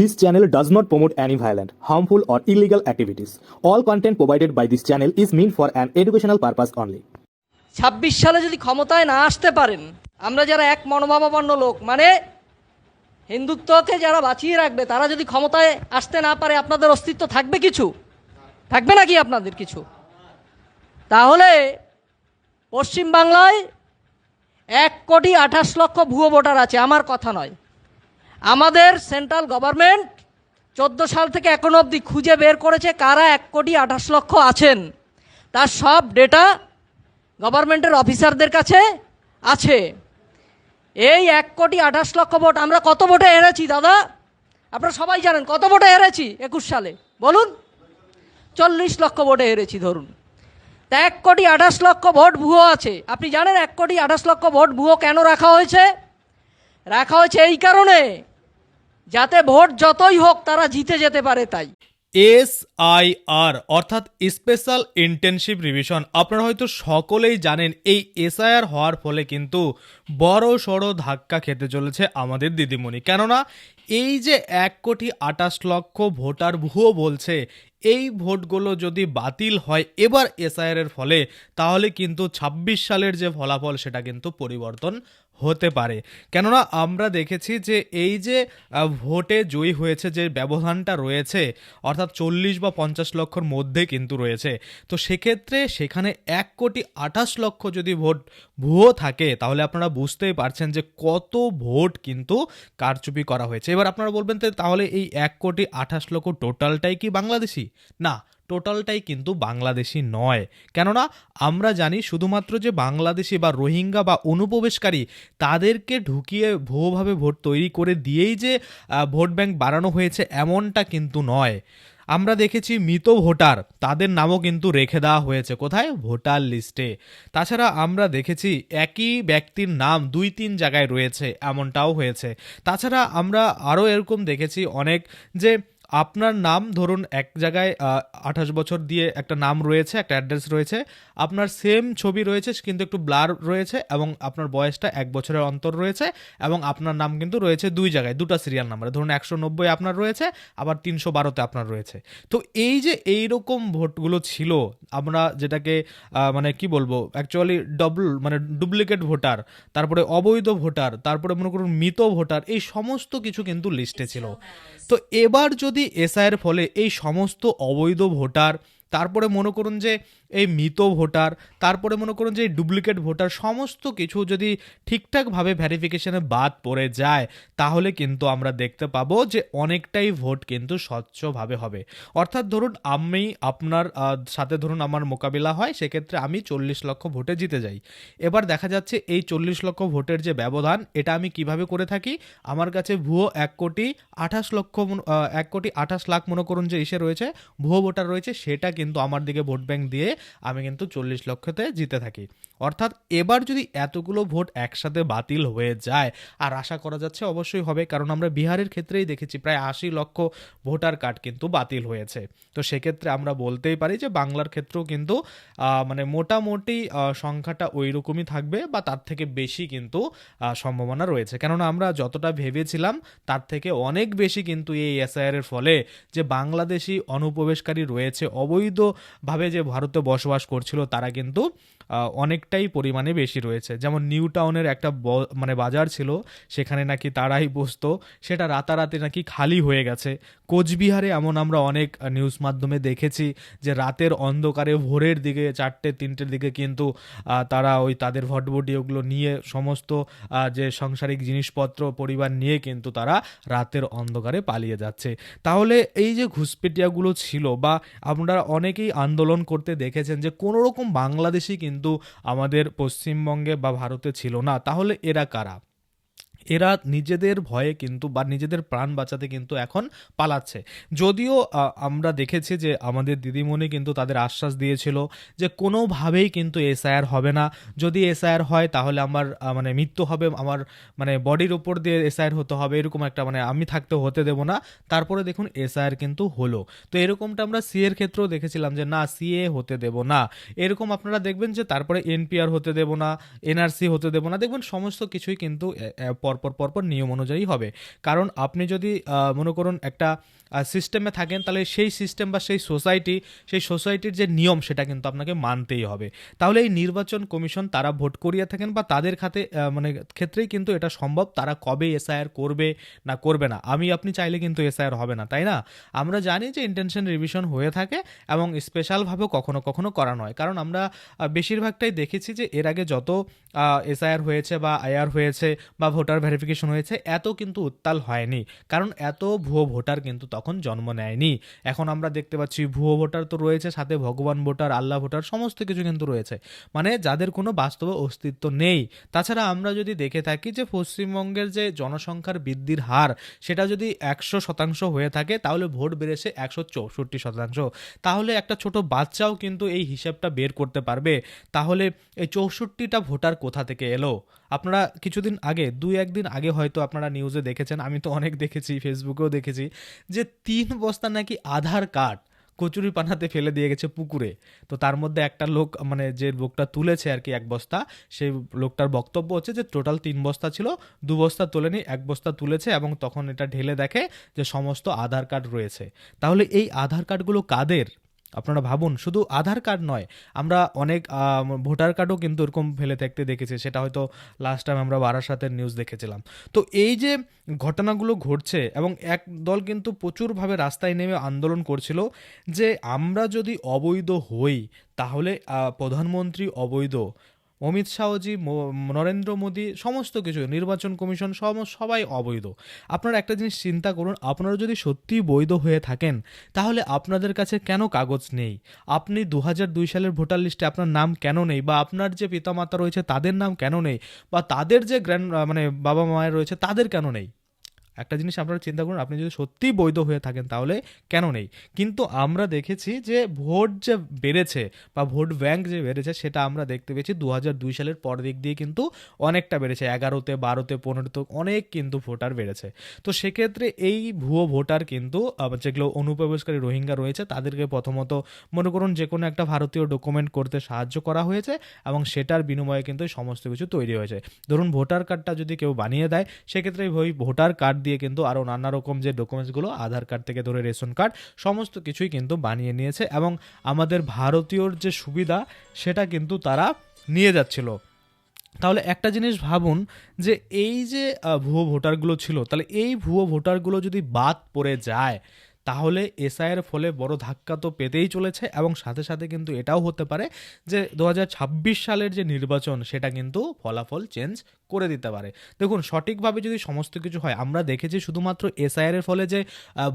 This channel does not promote any violent, harmful, or illegal activities. All content provided by this channel is meant for an educational purpose only. ছাব্বিশ সালে যদি ক্ষমতায় না আসতে পারেন আমরা যারা এক মনোভাবাপন্ন লোক মানে হিন্দুত্বকে যারা বাঁচিয়ে রাখবে তারা যদি ক্ষমতায় আসতে না পারে আপনাদের অস্তিত্ব থাকবে কিছু থাকবে নাকি আপনাদের কিছু তাহলে পশ্চিমবাংলায় এক কোটি আঠাশ লক্ষ ভুয়ো ভোটার আছে আমার কথা নয় আমাদের সেন্ট্রাল গভর্নমেন্ট চোদ্দ সাল থেকে এখনও অবধি খুঁজে বের করেছে কারা এক কোটি আঠাশ লক্ষ আছেন। তার সব ডেটা গভর্নমেন্টের অফিসারদের কাছে আছে। এই এক কোটি আঠাশ লক্ষ ভোট আমরা কত ভোটে হেরেছি দাদা? আপনারা সবাই জানেন কত ভোটে হেরেছি একুশ সালে? বলুন। চল্লিশ লক্ষ ভোটে হেরেছি, ধরুন। তা এক কোটি আঠাশ লক্ষ ভোট ভুয়ো আছে। আপনি জানেন এক কোটি আঠাশ লক্ষ ভোট ভুয়ো কেন রাখা হয়েছে? রাখা হয়েছে এই কারণে যাতে ভোট যতই হোক তারা জিতে যেতে পারে তাই। এস আই আর অর্থাৎ স্পেশাল ইন্টেনশিভ রিভিশন। আপনারা হয়তো সকলেই জানেন, এই এসআইআর হওয়ার ফলে কিন্তু বড় সড়ো ধাক্কা খেতে চলেছে আমাদের দিদিমণি। কেননা, এই যে এক কোটি আটাশ লক্ষ ভোটার ভুয়ো বলছে এই ভোটগুলো যদি বাতিল হয় এবার এসআইআর এর ফলে, তাহলে কিন্তু ২৬ সালের যে ফলাফল সেটা কিন্তু পরিবর্তন হতে পারে। কেননা আমরা দেখেছি যে এই যে ভোটে জয়ী হয়েছে যে ব্যবধানটা রয়েছে, অর্থাৎ চল্লিশ বা পঞ্চাশ লক্ষর মধ্যে কিন্তু রয়েছে, তো সেক্ষেত্রে সেখানে এক কোটি আঠাশ লক্ষ যদি ভোট ভুয়ো থাকে, তাহলে আপনারা বুঝতেই পারছেন যে কত ভোট কিন্তু কারচুপি করা হয়েছে। এবার আপনারা বলবেন তাহলে এই এক কোটি আঠাশ লক্ষ টোটালটাই কি বাংলাদেশি? না, টোটালটাই কিন্তু বাংলাদেশি নয়। কেননা, আমরা জানি শুধুমাত্র যে বাংলাদেশি বা রোহিঙ্গা বা অনুপ্রবেশকারী, তাদেরকে ঢুকিয়ে ভুয়োভাবে ভোট তৈরি করে দিয়েই যে ভোট ব্যাংক বাড়ানো হয়েছে এমনটা কিন্তু নয়। আমরা দেখেছি মৃত ভোটার, তাদের নামও কিন্তু রেখে দেওয়া হয়েছে কোথায়? ভোটার লিস্টে। তাছাড়া আমরা দেখেছি একই ব্যক্তির নাম দুই তিন জায়গায় রয়েছে, এমনটাও হয়েছে। তাছাড়া আমরা আরও এরকম দেখেছি অনেক যে আপনার নাম ধরুন এক জায়গায় আঠাশ বছর দিয়ে একটা নাম রয়েছে একটা অ্যাড্রেস রয়েছে আপনার সেম ছবি রয়েছে কিন্তু একটু ব্লার রয়েছে এবং আপনার বয়সটা এক বছরের অন্তর রয়েছে এবং আপনার নাম কিন্তু রয়েছে দুই জায়গায় দুটো সিরিয়াল নাম্বারে ধরুন একশো নব্বই আপনার রয়েছে আবার তিনশো বারোতে আপনার রয়েছে। তো এই যে এই রকম ভোটগুলো ছিল আমরা যেটাকে মানে কি বলব অ্যাকচুয়ালি ডবল মানে ডুপ্লিকেট ভোটার তারপরে অবৈধ ভোটার তারপরে মনে করুন মৃত ভোটার এই সমস্ত কিছু কিন্তু লিস্টে ছিল। তো এবার যদি এসআইয়ের ফলে এই সমস্ত অবৈধ ভোটার তারপরে মনে করুন যে এই মৃত ভোটার, তারপরে মনে করুন যে ডুপ্লিকেট ভোটার, সমস্ত কিছু যদি ঠিকঠাকভাবে ভ্যারিফিকেশনে বাদ পড়ে যায়, তাহলে কিন্তু আমরা দেখতে পাবো যে অনেকটাই ভোট কিন্তু স্বচ্ছভাবে হবে। অর্থাৎ ধরুন আমি আপনার সাথে ধরুন আমার মোকাবিলা হয়, সেক্ষেত্রে আমি চল্লিশ লক্ষ ভোটে জিতে যাই। এবার দেখা যাচ্ছে এই চল্লিশ লক্ষ ভোটের যে ব্যবধান, এটা আমি কীভাবে করে থাকি? আমার কাছে ভুয়ো এক কোটি আঠাশ লক্ষ এক কোটি আঠাশ লাখ মনে করুন যে ইসে রয়েছে, ভুয়ো ভোটার রয়েছে, সেটা কিন্তু আমার দিকে ভোট ব্যাংক দিয়ে আমি কিন্তু চল্লিশ লক্ষতে জিতে থাকি। অর্থাৎ এবার যদি এতগুলো ভোট একসাথে বাতিল হয়ে যায় আর আশা করা যাচ্ছে অবশ্যই হবে কারণ আমরা বিহারের ক্ষেত্রেই দেখেছি প্রায় আশি লক্ষ ভোটার কার্ড কিন্তু বাতিল হয়েছে। তো সেক্ষেত্রে আমরা বলতেই পারি যে বাংলার ক্ষেত্রেও কিন্তু মানে মোটামুটি সংখ্যাটা ওই রকমই থাকবে বা তার থেকে বেশি কিন্তু সম্ভাবনা রয়েছে। কেননা আমরা যতটা ভেবেছিলাম তার থেকে অনেক বেশি কিন্তু এই এসআইআর এর ফলে যে বাংলাদেশি অনুপ্রবেশকারী রয়েছে অবৈধভাবে যে ভারতে বসবাস করছিল তারা কিন্তু আহ, অনেকটাই পরিমাণে বেশি রয়েছে। যেমন নিউ টাউনের একটা মানে বাজার ছিল, সেখানে নাকি তারাই বসতো। সেটা রাতারাতি নাকি খালি হয়ে গেছে। কোচবিহারে এমন আমরা অনেক নিউজ মাধ্যমে দেখেছি যে রাতের অন্ধকারে ভোরের দিকে চারটে, তিনটের দিকে কিন্তু তারা ওই তাদের ভটভটি ওগুলো নিয়ে সমস্ত যে সাংসারিক জিনিসপত্র, পরিবার নিয়ে কিন্তু তারা রাতের অন্ধকারে পালিয়ে যাচ্ছে। তাহলে এই যে ঘুষপেটিয়াগুলো ছিল বা আপনারা অনেকেই আন্দোলন করতে দেখেছেন যে কোনো রকম বাংলাদেশি কিন্তু আমাদের পশ্চিমবঙ্গে বা ভারতে ছিল না তাহলে এরা কারা? এরা নিজেদের ভয়ে কিন্তু বা নিজেদের প্রাণ বাঁচাতে কিন্তু এখন পালাচ্ছে। যদিও আমরা দেখেছি যে আমাদের দিদিমণি কিন্তু তাদের আশ্বাস দিয়েছিল যে কোনোভাবেই কিন্তু এসআইআর হবে না। যদি এসআইআর হয়, তাহলে আমার মানে মৃত্যু হবে, আমার মানে বডির উপর দিয়ে এসআইআর হতে হবে, এরকম একটা মানে আমি থাকতে হতে দেব না। তারপরে দেখুন, এসআইআর কিন্তু হলো। তো এরকমটা আমরা সি এর ক্ষেত্রেও দেখেছিলাম যে, না সিএ হতে দেব না। এরকম আপনারা দেখবেন যে, তারপরে এনপিআর হতে দেব না এনআরসি হতে দেব না। দেখবেন, সমস্ত কিছুই কিন্তু পরপর পরপর নিয়ম অনুযায়ী হবে। কারণ আপনি যদি মনে করুন একটা সিস্টেমে থাকেন, তাহলে সেই সিস্টেম বা সেই সোসাইটি সেই সোসাইটির যে নিয়ম, সেটা কিন্তু আপনাকে মানতেই হবে। তাহলে এই নির্বাচন কমিশন তারা ভোট করিয়ে থাকেন বা তাদের খাতে মানে ক্ষেত্রেই কিন্তু এটা সম্ভব, তারা কবে এসআইআর করবে না করবে না। আমি, আপনি চাইলে কিন্তু এসআইআর হবে না, তাই না? আমরা জানি যে ইন্টেনশন রিভিশন হয়ে থাকে এবং স্পেশালভাবেও কখনো কখনো করানো হয় কারণ আমরা বেশিরভাগটাই দেখেছি যে এর আগে যত এসআইআর হয়েছে বা আইআর হয়েছে বা ভোটার ভেরিফিকেশন হয়েছে এত কিন্তু উত্তাল হয়নি। কারণ এত ভুয়ো ভোটার কিন্তু তখন জন্ম নেয়নি। এখন আমরা দেখতে পাচ্ছি ভুয়ো ভোটার তো রয়েছে, সাথে ভগবান ভোটার, আল্লাহ ভোটার, সমস্ত কিছু কিন্তু রয়েছে। মানে যাদের কোনো বাস্তব অস্তিত্ব নেই। তাছাড়া আমরা যদি দেখে থাকি যে পশ্চিমবঙ্গের যে জনসংখ্যার বৃদ্ধির হার, সেটা যদি একশো শতাংশ হয়ে থাকে, তাহলে ভোট বেড়েছে একশো চৌষট্টি শতাংশ। তাহলে একটা ছোট বাচ্চাও কিন্তু এই হিসেবটা বের করতে পারবে। তাহলে এই চৌষট্টিটা ভোটার কোথা থেকে এলো? আপনারা কিছুদিন আগে, দুই একদিন আগে হয়তো আপনারা নিউজে দেখেছেন, আমি তো অনেক দেখেছি ফেসবুকেও দেখেছি, যে তিন বস্তা নাকি আধার কার্ড কচুরি পানাতে ফেলে দিয়ে গেছে পুকুরে। তো তার মধ্যে একটা লোক মানে যে লোকটা তুলেছে আর কি এক বস্তা, সেই লোকটার বক্তব্য হচ্ছে যে টোটাল তিন বস্তা ছিল, দু বস্তা তোলেনি, এক বস্তা তুলেছে এবং তখন এটা ঢেলে দেখে যে সমস্ত আধার কার্ড রয়েছে। তাহলে এই আধার কার্ডগুলো কাদের? আপনারা ভাবুন, শুধু আধার কার্ড নয়, আমরা অনেক ভোটার কার্ডও কিন্তু এরকম ফেলে থাকতে দেখেছি, সেটা হয়তো লাস্ট টাইম আমরা বারাসাতের নিউজ দেখেছিলাম। তো এই যে ঘটনাগুলো ঘটছে এবং এক দল কিন্তু প্রচুরভাবে রাস্তায় নেমে আন্দোলন করছিল যে আমরা যদি অবৈধ হই, তাহলে প্রধানমন্ত্রী অবৈধ অমিত শাহজি নরেন্দ্র মোদী, সমস্ত কিছু, নির্বাচন কমিশন, সম, সবাই অবৈধ। আপনারা একটা জিনিস চিন্তা করুন, আপনারা যদি সত্যি বৈধ হয়ে থাকেন, তাহলে আপনাদের কাছে কেন কাগজ নেই? আপনি দু দুই সালের ভোটার লিস্টে আপনার নাম কেন নেই? বা আপনার যে পিতামাতা রয়েছে, তাদের নাম কেন নেই? বা তাদের যে গ্র্যান্ড মানে বাবা মায়ের রয়েছে, তাদের কেন নেই? একটা জিনিস আপনারা চিন্তা করুন, আপনি যদি সত্যিই বৈধ হয়ে থাকেন তাহলে কেন নেই? কিন্তু আমরা দেখেছি যে ভোট যে বেড়েছে বা ভোট ব্যাংক যে বেড়েছে সেটা আমরা দেখতে পেয়েছি দু দুই সালের পর দিক দিয়ে কিন্তু অনেকটা বেড়েছে। এগারোতে, বারোতে পনেরোতে অনেক কিন্তু ভোটার বেড়েছে। তো সেক্ষেত্রে এই ভুয়ো ভোটার কিন্তু যেগুলো অনুপ্রবেশকারী রোহিঙ্গা রয়েছে, তাদেরকে প্রথমত মনে করুন যে কোনো একটা ভারতীয় ডকুমেন্ট করতে সাহায্য করা হয়েছে এবং সেটার বিনিময়ে কিন্তু সমস্ত কিছু তৈরি হয়েছে। ধরুন ভোটার কার্ডটা যদি কেউ বানিয়ে দেয়, সেক্ষেত্রে ওই ভোটার কার্ড দিয়ে কিন্তু আরও নানা রকম যে ডকুমেন্টসগুলো আধার কার্ড থেকে ধরে রেশন কার্ড সমস্ত কিছুই কিন্তু বানিয়ে নিয়েছে এবং আমাদের ভারতীয়র যে সুবিধা, সেটা কিন্তু তারা নিয়ে যাচ্ছিল। তাহলে একটা জিনিস ভাবুন যে এই যে ভুয়ো ভোটারগুলো ছিল, তাহলে এই ভুয়ো ভোটারগুলো যদি বাদ পড়ে যায়, তাহলে এসআইয়ের ফলে বড় ধাক্কা তো পেতেই চলেছে এবং সাথে সাথে কিন্তু এটাও হতে পারে যে দু হাজার ছাব্বিশ সালের যে নির্বাচন, সেটা কিন্তু ফলাফল চেঞ্জ করে দিতে পারে। দেখুন, সঠিকভাবে যদি সমস্ত কিছু হয়, আমরা দেখেছি শুধুমাত্র এসআইআর এর ফলে যে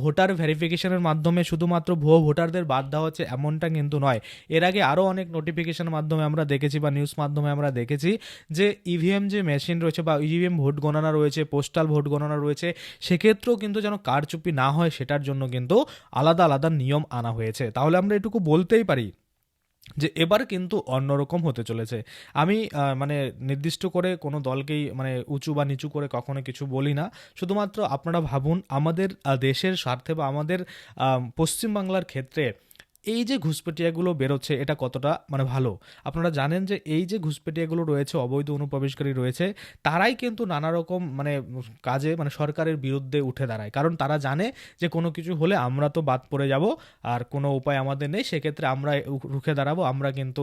ভোটার ভেরিফিকেশনের মাধ্যমে শুধুমাত্র ভুয়ো ভোটারদের বাদ দেওয়া হচ্ছে এমনটা কিন্তু নয়। এর আগে আরও অনেক নোটিফিকেশনের মাধ্যমে আমরা দেখেছি বা নিউজ মাধ্যমে আমরা দেখেছি যে ইভিএম যে মেশিন রয়েছে বা ইভিএম ভোট গণনা রয়েছে পোস্টাল ভোট গণনা রয়েছে, সেক্ষেত্রেও কিন্তু যেন কারচুপি না হয়, সেটার জন্য কিন্তু আলাদা আলাদা নিয়ম আনা হয়েছে। তাহলে আমরা এটুকু বলতেই পারি। যে এবার কিন্তু অন্যরকম হতে চলেছে। আমি মানে নির্দিষ্ট করে কোনো দলকেই মানে উঁচু বা নিচু করে কখনো কিছু বলি না। শুধুমাত্র আপনারা ভাবুন, আমাদের দেশের স্বার্থে বা আমাদের পশ্চিমবাংলার ক্ষেত্রে এই যে ঘুষপেটিয়াগুলো বেরোচ্ছে, এটা কতটা মানে ভালো? আপনারা জানেন যে এই যে ঘুষপেটিয়াগুলো রয়েছে, অবৈধ অনুপ্রবেশকারী রয়েছে, তারাই কিন্তু নানা রকম মানে কাজে মানে সরকারের বিরুদ্ধে উঠে দাঁড়ায়। কারণ তারা জানে যে কোনো কিছু হলে আমরা তো বাদ পড়ে যাব, আর কোনো উপায় আমাদের নেই, সেক্ষেত্রে আমরা রুখে দাঁড়াবো, আমরা কিন্তু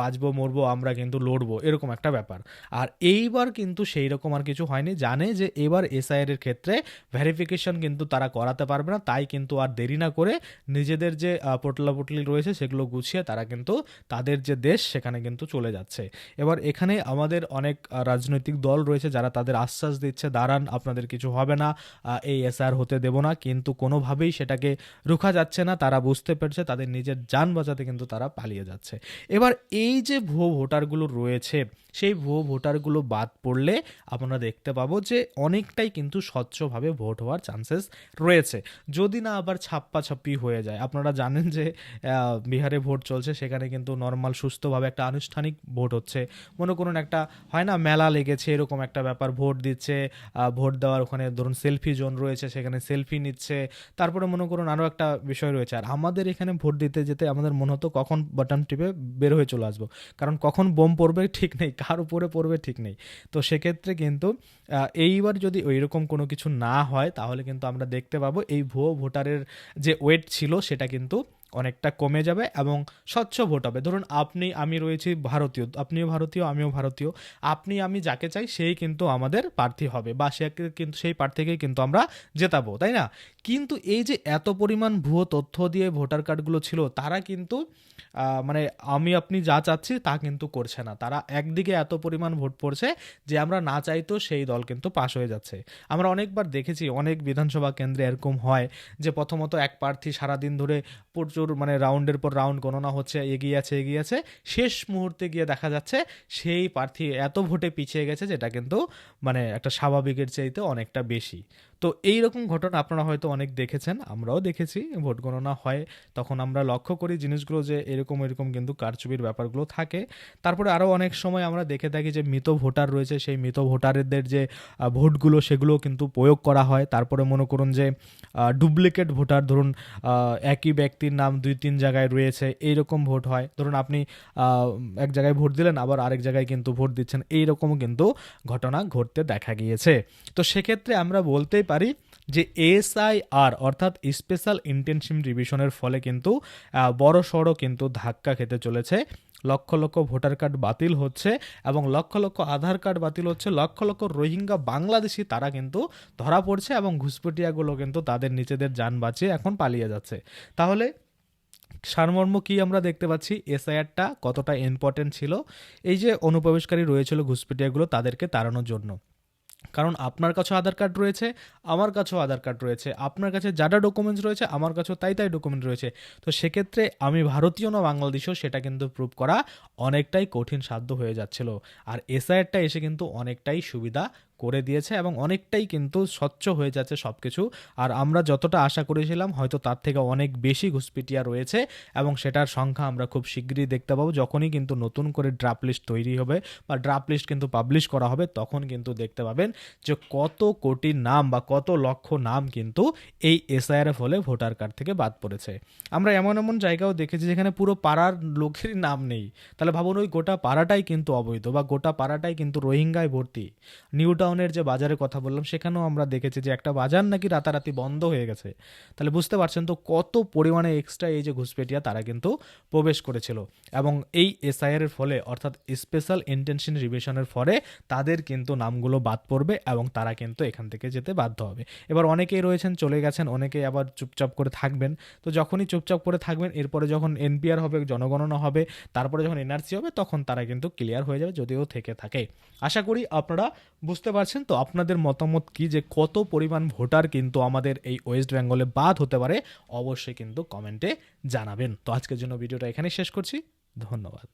বাঁচবো, মরবো, আমরা কিন্তু লড়বো, এরকম একটা ব্যাপার। আর এইবার কিন্তু সেই রকম আর কিছু হয়নি, জানে যে এবার এসআইআর এর ক্ষেত্রে ভেরিফিকেশন কিন্তু তারা করাতে পারবে না, তাই কিন্তু আর দেরি না করে নিজেদের যে পোটলা পোটলি রয়েছে, সেগুলো গুছিয়ে তারা কিন্তু তাদের যে দেশ সেখানে কিন্তু চলে যাচ্ছে। এবার এখানে আমাদের অনেক রাজনৈতিক দল রয়েছে যারা তাদের আশ্বাস দিচ্ছে, দাঁড়ান, আপনাদের কিছু হবে না এই এসআর হতে দেব না। কিন্তু কোনোভাবেই সেটাকে রুখা যাচ্ছে না, তারা বুঝতে পেরেছে, তাদের নিজের যান বাঁচাতে কিন্তু তারা পালিয়ে যাচ্ছে। এবার এই যে ভুয়ো ভোটারগুলো রয়েছে সেই ভুয়ো ভোটারগুলো বাদ পড়লে আমরা দেখতে পাবো যে অনেকটাই কিন্তু স্বচ্ছভাবে ভোট হওয়ার চান্সেস রয়েছে। যদি না আবার ছাপ্পা ছাপ্পি হয়ে যায়, আপনারা জানেন যে বিহারে ভোট চলছে, সেখানে কিন্তু নর্মাল সুস্থভাবে একটা আনুষ্ঠানিক ভোট হচ্ছে। মনে করুন একটা, হয় না, মেলা লেগেছে, এরকম একটা ব্যাপার, ভোট দিচ্ছে ভোট দেওয়ার ওখানে ধরুন সেলফি জোন রয়েছে, সেখানে সেলফি নিচ্ছে, তারপরে মনে করুন আরও একটা বিষয় রয়েছে। আর আমাদের এখানে ভোট দিতে যেতে আমাদের মনে হতো কখন বাটন টিপে বের হয়ে চলে আসব, কারণ কখন বোম পড়বে ঠিক নেই। কার উপরে পড়বে ঠিক নেই। তো সেক্ষেত্রে কিন্তু এইবার যদি ওইরকম কোনো কিছু না হয়, তাহলে কিন্তু আমরা দেখতে পাবো এই ভুয়ো ভোটারের যে ওয়েট ছিল, সেটা কিন্তু অনেকটা কমে যাবে এবং স্বচ্ছ ভোট হবে। ধরুন আপনি, আমি রয়েছি ভারতীয়, আপনিও ভারতীয়, আমিও ভারতীয়। আপনি, আমি যাকে চাই সেই কিন্তু আমাদের প্রার্থী হবে বা সে কিন্তু, সেই প্রার্থীকেই কিন্তু আমরা জেতাবো, তাই না? কিন্তু এই যে এত পরিমাণ ভুয়ো তথ্য দিয়ে ভোটার কার্ডগুলো ছিল, তারা কিন্তু মানে আমি, আপনি যা চাচ্ছি তা কিন্তু করছে না। তারা একদিকে এত পরিমাণ ভোট পড়ছে যে আমরা না চাইতো সেই দল কিন্তু পাশ হয়ে যাচ্ছে। আমরা অনেকবার দেখেছি, অনেক বিধানসভা কেন্দ্রে এরকম হয় যে প্রথমত এক প্রার্থী সারাদিন ধরে প্রচুর মানে রাউন্ডের পর রাউন্ড গণনা হচ্ছে, এগিয়ে আছে এগিয়ে আছে। শেষ মুহূর্তে গিয়ে দেখা যাচ্ছে সেই প্রার্থী এত ভোটে পিছিয়ে গেছে যেটা কিন্তু মানে একটা স্বাভাবিকের চাইতে অনেকটা বেশি। তো এই রকম ঘটনা আপনারা হয়তো অনেক দেখেছেন, আমরাও দেখেছি, ভোট গণনা হয়। তখন আমরা লক্ষ্য করি জিনিসগুলো যে এরকম এরকম কিন্তু কারচুপির ব্যাপারগুলো থাকে। তারপরে আরও অনেক সময় আমরা দেখে থাকি যে মৃত ভোটার রয়েছে, সেই মৃত ভোটারদের যে ভোটগুলো সেগুলো কিন্তু প্রয়োগ করা হয়। তারপরে মনে করুন যে ডুপ্লিকেট ভোটার ধরুন একই ব্যক্তির নাম দুই, তিন জায়গায় রয়েছে এই রকম ভোট হয়। ধরুন আপনি এক জায়গায় ভোট দিলেন, আবার আরেক জায়গায় কিন্তু ভোট দিচ্ছেন। এইরকমও কিন্তু ঘটনা ঘটতে দেখা গিয়েছে। তো সেক্ষেত্রে আমরা বলতেই পারি যে এসআইআর অর্থাৎ স্পেশাল ইন্টেনশিভ রিভিশনের ফলে কিন্তু বড় সড়ো কিন্তু ধাক্কা খেতে চলেছে। লক্ষ লক্ষ ভোটার কার্ড বাতিল হচ্ছে এবং লক্ষ লক্ষ আধার কার্ড বাতিল হচ্ছে। লক্ষ লক্ষ রোহিঙ্গা বাংলাদেশি তারা কিন্তু ধরা পড়ছে এবং ঘুষপটিয়াগুলো কিন্তু তাদের নিজেদের যান বাঁচিয়ে এখন পালিয়ে যাচ্ছে। তাহলে সারমর্ম কি আমরা দেখতে পাচ্ছি? এসআইআরটা কতটা ইম্পর্টেন্ট ছিল? এই যে অনুপ্রবেশকারী রয়েছিল ঘুষপেটিয়াগুলো তাদেরকে তাড়ানোর জন্য। কারণ আপনার কাছেও আধার কার্ড রয়েছে, আমার কাছেও আধার কার্ড রয়েছে, আপনার কাছে যা যা ডকুমেন্টস রয়েছে, আমার কাছেও তাই তাই ডকুমেন্ট রয়েছে। তো সেক্ষেত্রে আমি ভারতীয় না বাংলাদেশও সেটা কিন্তু প্রুভ করা অনেকটাই কঠিন সাধ্য হয়ে যাচ্ছিল। আর এসআইআরটা এসে কিন্তু অনেকটাই সুবিধা করে দিয়েছে এবং অনেকটাই কিন্তু স্বচ্ছ হয়ে যাচ্ছে সব কিছু আর আমরা যতটা আশা করেছিলাম, হয়তো তার থেকে অনেক বেশি ঘুষপিটিয়া রয়েছে এবং সেটার সংখ্যা আমরা খুব শীঘ্রই দেখতে পাবো। যখনই কিন্তু নতুন করে ড্রাফট লিস্ট তৈরি হবে বা ড্রাফট লিস্ট কিন্তু পাবলিশ করা হবে, তখন কিন্তু দেখতে পাবেন যে কত কোটি নাম বা কত লক্ষ নাম কিন্তু এই এসআইআর ফলে ভোটার কার্ড থেকে বাদ পড়েছে। আমরা এমন এমন জায়গাও দেখেছি যেখানে পুরো পাড়ার লোকেরই নাম নেই। তাহলে ভাবুন ওই গোটা পাড়াটাই কিন্তু অবৈধ বা গোটা পাড়াটাই কিন্তু রোহিঙ্গায় ভর্তি। নিউ টাউনের যে বাজারের কথা বললাম, সেখানেও আমরা দেখেছি যে একটা বাজার নাকি রাতারাতি বন্ধ হয়ে গেছে। তাহলে বুঝতে পারছেন তো কত পরিমাণে এক্সট্রা এই যে ঘুষপেটিয়া তারা কিন্তু প্রবেশ করেছিল। এবং এই এসআইআর এর ফলে, অর্থাৎ স্পেশাল ইন্টেনশন রিভিশনের ফলে তাদের কিন্তু নামগুলো বাদ পড়বে এবং তারা কিন্তু এখান থেকে যেতে বাধ্য হবে। এবার অনেকেই রয়েছেন, চলে গেছেন, অনেকেই আবার চুপচাপ করে থাকবেন। তো যখনই চুপচাপ করে থাকবেন, এরপরে যখন এনপিআর হবে, জনগণনা হবে, তারপরে যখন এনআরসি হবে, তখন তারা কিন্তু ক্লিয়ার হয়ে যাবে, যদিও থেকে থাকে। আশা করি আপনারা বুঝতে পারছেন? তো আপনাদের মতামত কি যে কত পরিমাণ ভোটার কিন্তু আমাদের এই ওয়েস্ট বেঙ্গলে বাদ হতে পারে? অবশ্যই কিন্তু কমেন্টে জানাবেন। তো আজকের জন্য ভিডিওটা এখানেই শেষ করছি। ধন্যবাদ।